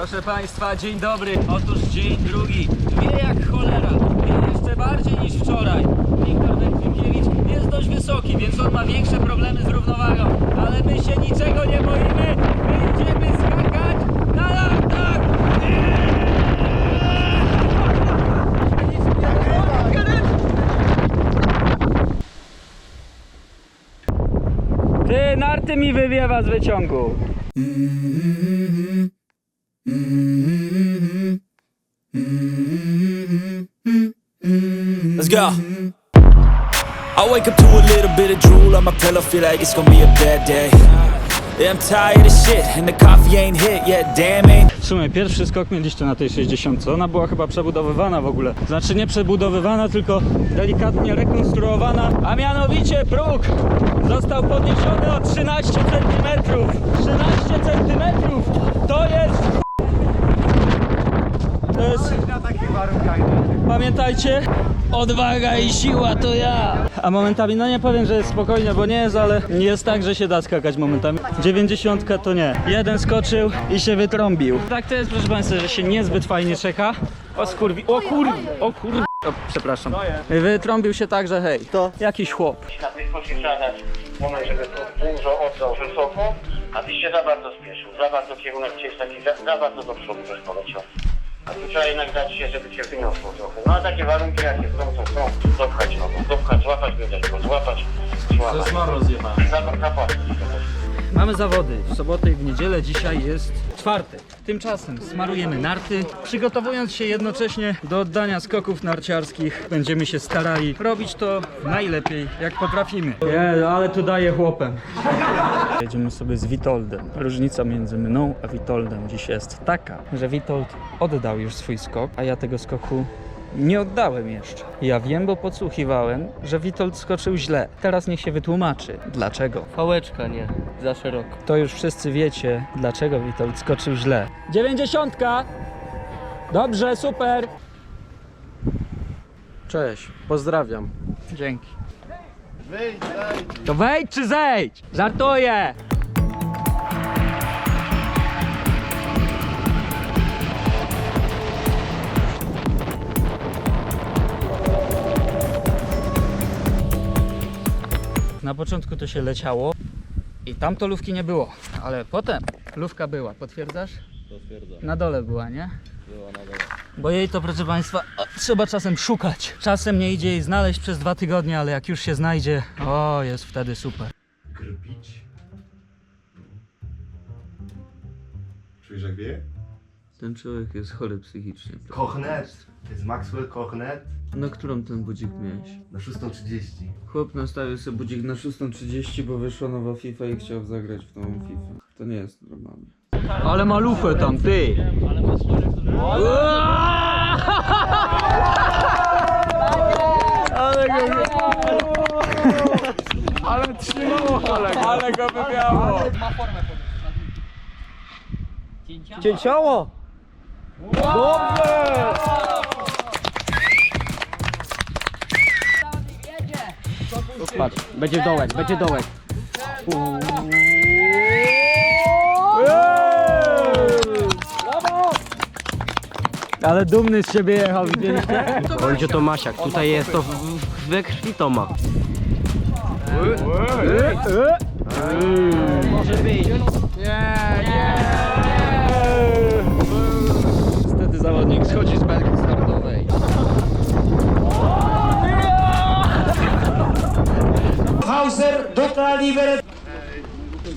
Proszę Państwa, dzień dobry. Otóż dzień drugi. Wie jak cholera. Wie jeszcze bardziej niż wczoraj. Wiktor Wędrzykiewicz jest dość wysoki, więc on ma większe problemy z równowagą. Ale my się niczego nie boimy. Będziemy skakać na nartach. Ty, narty mi wywiewa z wyciągu. Let's go. I wake up to a little bit of drool on my pillow, feel like it's gonna be a bad day. I'm tired of shit, and the coffee ain't hit yet, damn ain't. W sumie pierwszy skok mieliście na tej 60. Ona była chyba przebudowywana w ogóle. Znaczy nie przebudowywana, tylko delikatnie rekonstruowana. A mianowicie próg został podniesiony o 13 cm. 13 cm to jest. To jest. Pamiętajcie, odwaga i siła to ja. A momentami, no nie powiem, że jest spokojnie, bo nie jest, ale jest tak, że się da skakać momentami. 90 to nie. Jeden skoczył i się wytrąbił. Tak to jest, proszę Państwa, że się niezbyt fajnie czeka. O skurwi, o kurwi, o kurwi. O, przepraszam. Wytrąbił się tak, że hej, to jakiś chłop. na tych posiadać moment, żeby dużo oddał wysoko, a ty się za bardzo spieszył, za bardzo kierunek cię jest taki, za, za bardzo do przodu też poleciał. A tu trzeba jednak dać się, żeby cię wyniosło trochę. No a takie warunki jakie są, to są, dopchać nogą, dopchać, złapać wydać go, złapać, złapać. To jest rozjechane. Zapłacić to też. Mamy zawody w sobotę i w niedzielę. Dzisiaj jest czwartek. Tymczasem smarujemy narty, przygotowując się jednocześnie do oddania skoków narciarskich. Będziemy się starali robić to najlepiej, jak potrafimy. Nie, ale tu daje chłopem. Jedziemy sobie z Witoldem. Różnica między mną a Witoldem dziś jest taka, że Witold oddał już swój skok, a ja tego skoku nie oddałem jeszcze. Ja wiem, bo podsłuchiwałem, że Witold skoczył źle. Teraz niech się wytłumaczy. Dlaczego? Pałeczka nie, za szeroko. To już wszyscy wiecie, dlaczego Witold skoczył źle. Dziewięćdziesiątka! Dobrze, super! Cześć, pozdrawiam. Dzięki. To wejdź czy zejdź? Żartuję! Na początku to się leciało i tam to lówki nie było, ale potem lówka była, potwierdzasz? Potwierdzam. Na dole była, nie? Bo jej to, proszę Państwa, o, trzeba czasem szukać. Czasem nie idzie jej znaleźć przez dwa tygodnie, ale jak już się znajdzie, o, jest wtedy super. Grbić. Czujesz jak wieje? Ten człowiek jest chory psychicznie. Kochnet. To jest Maxwell Kochnet. Na którą ten budzik miałeś? Na 6.30. Chłop nastawił sobie budzik na 6.30, bo wyszła nowa FIFA i chciał zagrać w tą FIFA. To nie jest normalne. Ale ma lufę tam, ty! Ale go... Ale trzymało. Ale go wybiało. Cięciało! Dobrze! Patrz, będzie dołek, będzie dołek. Ale dumny z siebie jechał, widzieliście? Będzie to Masiak, tutaj jest to w- w- we krwi Toma. Może być. Niestety zawodnik schodzi z belki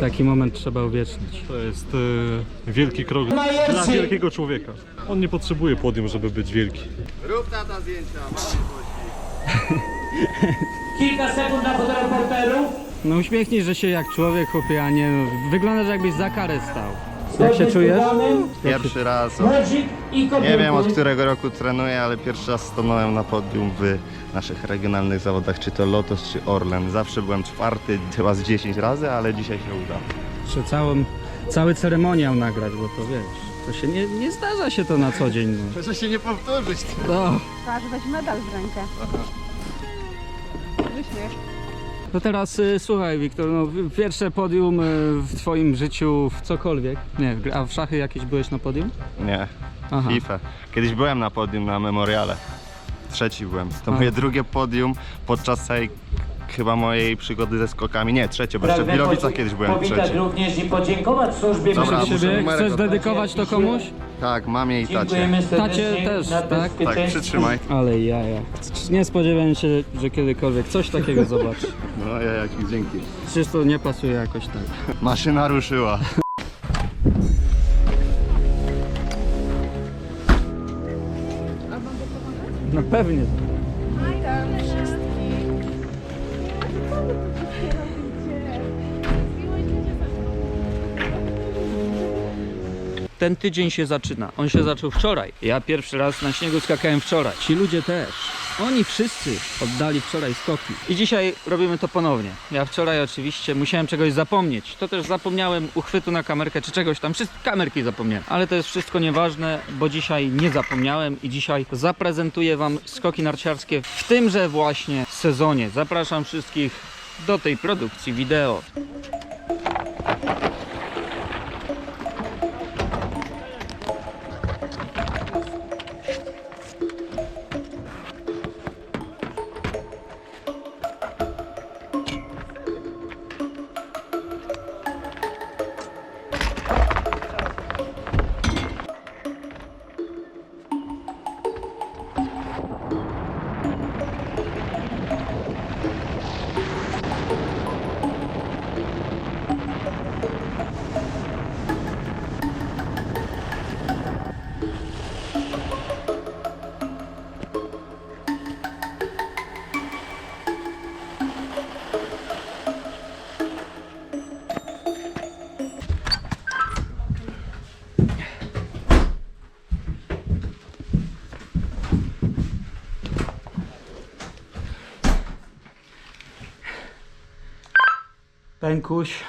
Taki moment trzeba uwiecznić. To jest e, wielki krok dla wielkiego człowieka. On nie potrzebuje podium, żeby być wielki. No uśmiechnij, że się jak człowiek, chłopie, a nie... Wyglądasz jakbyś za karę stał. Jak się czujesz? Pierwszy raz. Od, nie wiem od którego roku trenuję, ale pierwszy raz stanąłem na podium w naszych regionalnych zawodach, czy to Lotos, czy Orlen. Zawsze byłem czwarty, chyba z 10 razy, ale dzisiaj się uda. Jeszcze całą, cały ceremoniał nagrać, bo to wiesz, to się nie, nie zdarza się to na co dzień. No. Proszę się nie powtórzyć. No. Trzeba weź medal w rękę. Wyśmiech. To teraz y, słuchaj, Wiktor, no, w- pierwsze podium y, w twoim życiu w cokolwiek. Nie, a w szachy jakieś byłeś na podium? Nie, Aha. FIFA. Kiedyś byłem na podium na Memoriale. Trzeci byłem. To moje drugie podium podczas całej chyba mojej przygody ze skokami. Nie, trzecie, bo jeszcze w Pragnę Wilowicach kiedyś byłem powitać trzeci. również i podziękować służbie Dobra, muszę numerek Chcesz oddać. dedykować to komuś? Tak, mamie i tacie. Dziękujemy serdecznie Tacie też, tak? Tak, bezpieczeństwo. przytrzymaj. Ale jaja. Nie spodziewałem się, że kiedykolwiek coś takiego zobaczę. No ja jaki dzięki. Przecież to nie pasuje jakoś tak. Maszyna ruszyła. No pewnie. Ten tydzień się zaczyna. On się zaczął wczoraj. Ja pierwszy raz na śniegu skakałem wczoraj. Ci ludzie też. Oni wszyscy oddali wczoraj skoki. I dzisiaj robimy to ponownie. Ja wczoraj oczywiście musiałem czegoś zapomnieć. To też zapomniałem uchwytu na kamerkę czy czegoś tam. Wszystkie kamerki zapomniałem. Ale to jest wszystko nieważne, bo dzisiaj nie zapomniałem i dzisiaj zaprezentuję Wam skoki narciarskie w tymże właśnie sezonie. Zapraszam wszystkich do tej produkcji wideo. Pękuś.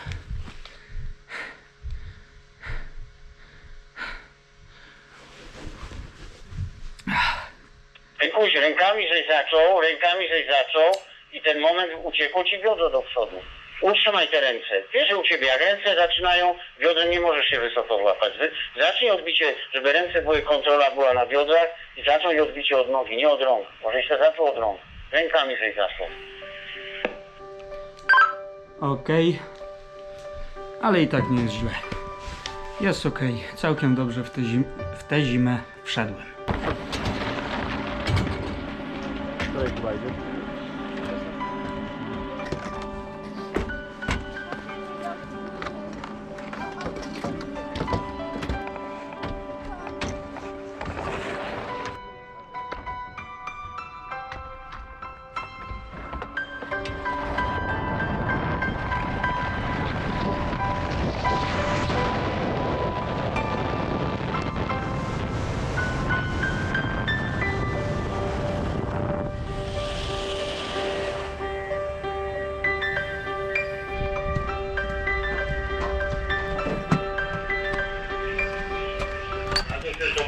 Pójdź, rękami żeś zaczął, rękami żeś zaczął i ten moment uciekło ci biodro do przodu. Utrzymaj te ręce. Wiesz, u ciebie ręce zaczynają, biodrem nie możesz się wysoko złapać. Zacznij odbicie, żeby ręce były, kontrola była na biodrach i zacznij odbicie od nogi, nie od rąk. Może się zaczął od rąk. Rękami żeś zaczął. Okej. Ale i tak nie jest źle. Jest okej. Całkiem dobrze w tę zim w tę zimę wszedłem.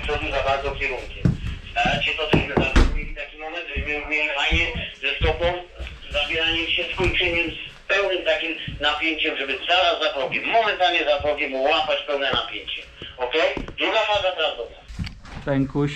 Przodu za bardzo kierunkiem. Staracie to, żeśmy mieli taki moment, żeśmy mieli fajnie ze stopą, zabieraniem się skończeniem z pełnym takim napięciem, żeby zaraz za progiem, momentalnie za progiem łapać pełne napięcie. Ok? Druga faza teraz do nas. Pękuś.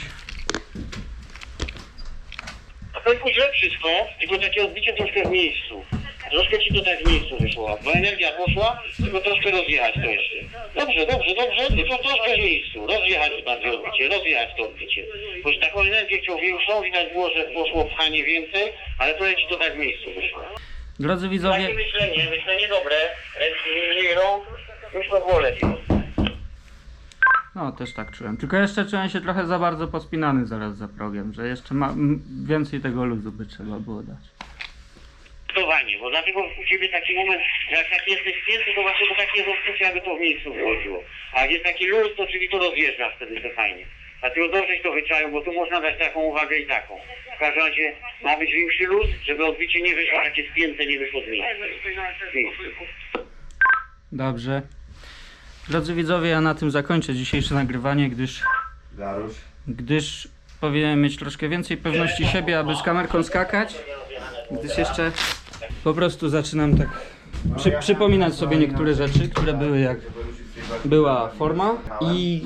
A to pójdzie wszystko, tylko takie odbicie troszkę w miejscu. Troszkę ci to tak w miejscu wyszło, bo energia poszła, tylko troszkę rozjechać to jeszcze. Dobrze, dobrze, dobrze, tylko troszkę w miejscu. Rozjechać bardziej odbicie, rozjechać to odbicie. Bo już taką energię chciał większą, widać było, że poszło pchanie więcej, ale to ci to tak w miejscu wyszło. Drodzy widzowie, Takie myślenie, myślenie dobre, rąk, już to było lepiej. no też tak czułem. Tylko jeszcze czułem się trochę za bardzo pospinany zaraz za progiem, że jeszcze ma, więcej tego luzu by trzeba było dać. Bo dlatego u Ciebie taki moment, że jak tak jesteś spięty, to właśnie to takie rozczucie, jakby to w miejscu wychodziło. A jak jest taki luz, to czyli to rozjeżdża wtedy to fajnie. Dlatego dobrze to wyczają, bo tu można dać taką uwagę i taką. W każdym razie ma być większy luz, żeby odbicie nie wyszło takie spięte, nie wyszło z miejsca. Z miejsca. Dobrze. Drodzy widzowie, ja na tym zakończę dzisiejsze nagrywanie, gdyż, Darusz. gdyż powinienem mieć troszkę więcej pewności siebie, aby z kamerką skakać. Gdyż jeszcze Po prostu zaczynam tak przy, przypominać sobie niektóre rzeczy, które były jak była forma i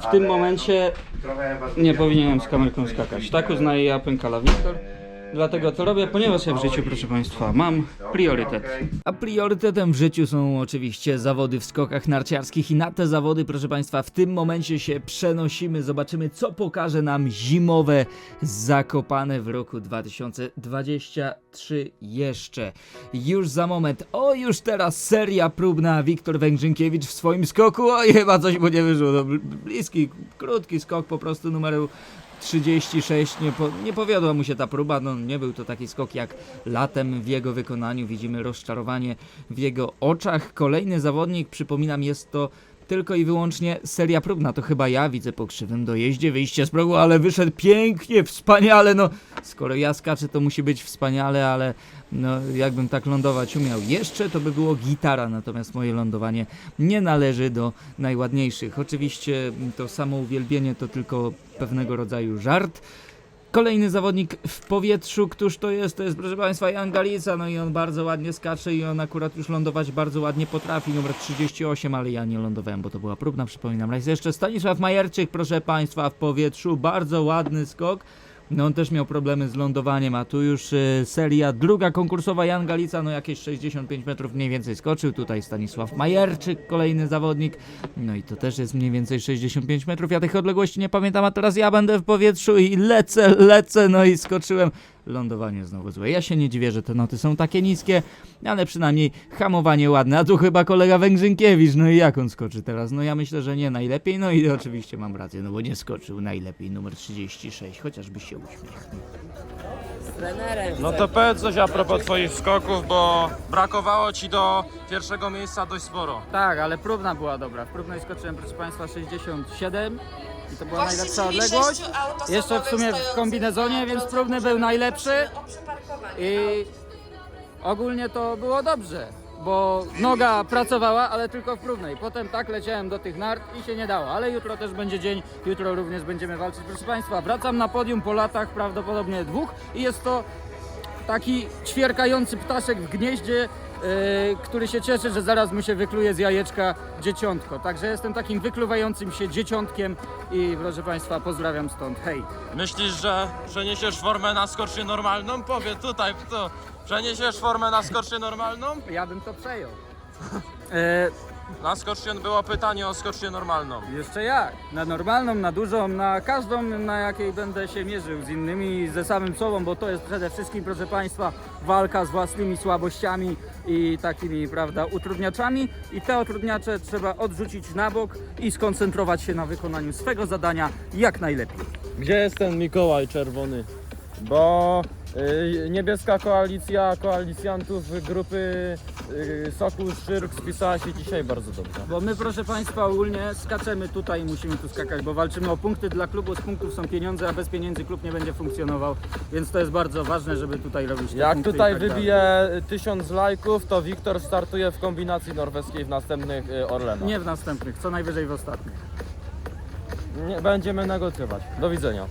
w tym momencie nie powinienem z kamerką skakać. Tak uznaje ja Pękala Wiktor. Dlatego to robię, ponieważ ja w życiu, proszę Państwa, mam priorytet. A priorytetem w życiu są oczywiście zawody w skokach narciarskich i na te zawody, proszę Państwa, w tym momencie się przenosimy. Zobaczymy, co pokaże nam zimowe Zakopane w roku 2023 jeszcze. Już za moment, o już teraz seria próbna. Wiktor Węgrzynkiewicz w swoim skoku. Oj, chyba coś mu nie wyszło. No, bl- bliski, krótki skok po prostu numeru 36, nie, po, nie powiodła mu się ta próba, no nie był to taki skok jak latem w jego wykonaniu, widzimy rozczarowanie w jego oczach. Kolejny zawodnik, przypominam, jest to tylko i wyłącznie seria próbna, to chyba ja widzę po krzywym dojeździe, wyjście z progu, ale wyszedł pięknie, wspaniale, no skoro ja skaczę to musi być wspaniale, ale no jakbym tak lądować umiał jeszcze, to by było gitara, natomiast moje lądowanie nie należy do najładniejszych. Oczywiście to samo uwielbienie to tylko pewnego rodzaju żart. Kolejny zawodnik w powietrzu, któż to jest? To jest proszę Państwa Jan Galica, no i on bardzo ładnie skacze i on akurat już lądować bardzo ładnie potrafi, numer 38, ale ja nie lądowałem, bo to była próbna, przypominam. Raz jeszcze Stanisław Majerczyk, proszę Państwa, w powietrzu, bardzo ładny skok. No on też miał problemy z lądowaniem, a tu już e, seria druga konkursowa Jan Galica, no jakieś 65 metrów mniej więcej skoczył. Tutaj Stanisław Majerczyk, kolejny zawodnik. No i to też jest mniej więcej 65 metrów. Ja tych odległości nie pamiętam, a teraz ja będę w powietrzu i lecę, lecę, no i skoczyłem. Lądowanie znowu złe. Ja się nie dziwię, że te noty są takie niskie, ale przynajmniej hamowanie ładne. A tu chyba kolega Węgrzynkiewicz, no i jak on skoczy teraz? No ja myślę, że nie najlepiej, no i oczywiście mam rację, no bo nie skoczył najlepiej numer 36, chociażby się uśmiechnął. No to powiedz coś a propos twoich skoków, bo brakowało ci do pierwszego miejsca dość sporo. Tak, ale próbna była dobra. W próbnej skoczyłem, proszę Państwa, 67 i to była najlepsza odległość. Jeszcze w sumie w kombinezonie, więc próbny był najlepszy i ogólnie to było dobrze, bo noga pracowała, ale tylko w próbnej. Potem tak leciałem do tych nart i się nie dało, ale jutro też będzie dzień, jutro również będziemy walczyć. Proszę Państwa, wracam na podium po latach, prawdopodobnie dwóch i jest to taki ćwierkający ptaszek w gnieździe, który się cieszy, że zaraz mu się wykluje z jajeczka dzieciątko. Także jestem takim wykluwającym się dzieciątkiem i proszę Państwa, pozdrawiam stąd. Hej! Myślisz, że przeniesiesz formę na skocznię normalną? Powiedz tutaj, to przeniesiesz formę na skocznię normalną? Ja bym to przejął. Na skocznię było pytanie o skocznię normalną. jeszcze jak? Na normalną, na dużą, na każdą, na jakiej będę się mierzył z innymi, ze samym sobą, bo to jest przede wszystkim, proszę Państwa, walka z własnymi słabościami i takimi, prawda, utrudniaczami. I te utrudniacze trzeba odrzucić na bok i skoncentrować się na wykonaniu swego zadania jak najlepiej. Gdzie jest ten Mikołaj czerwony? Bo y, niebieska koalicja koalicjantów grupy y, Sokół Szczyrk spisała się dzisiaj bardzo dobrze. Bo my, proszę Państwa, ogólnie skaczemy tutaj i musimy tu skakać, bo walczymy o punkty dla klubu, z punktów są pieniądze, a bez pieniędzy klub nie będzie funkcjonował, więc to jest bardzo ważne, żeby tutaj robić te Jak punkty tutaj i tak dalej. wybije tysiąc lajków, to Wiktor startuje w kombinacji norweskiej w następnych y, Orlenach. Nie w następnych, co najwyżej w ostatnich. Nie będziemy negocjować. Do widzenia.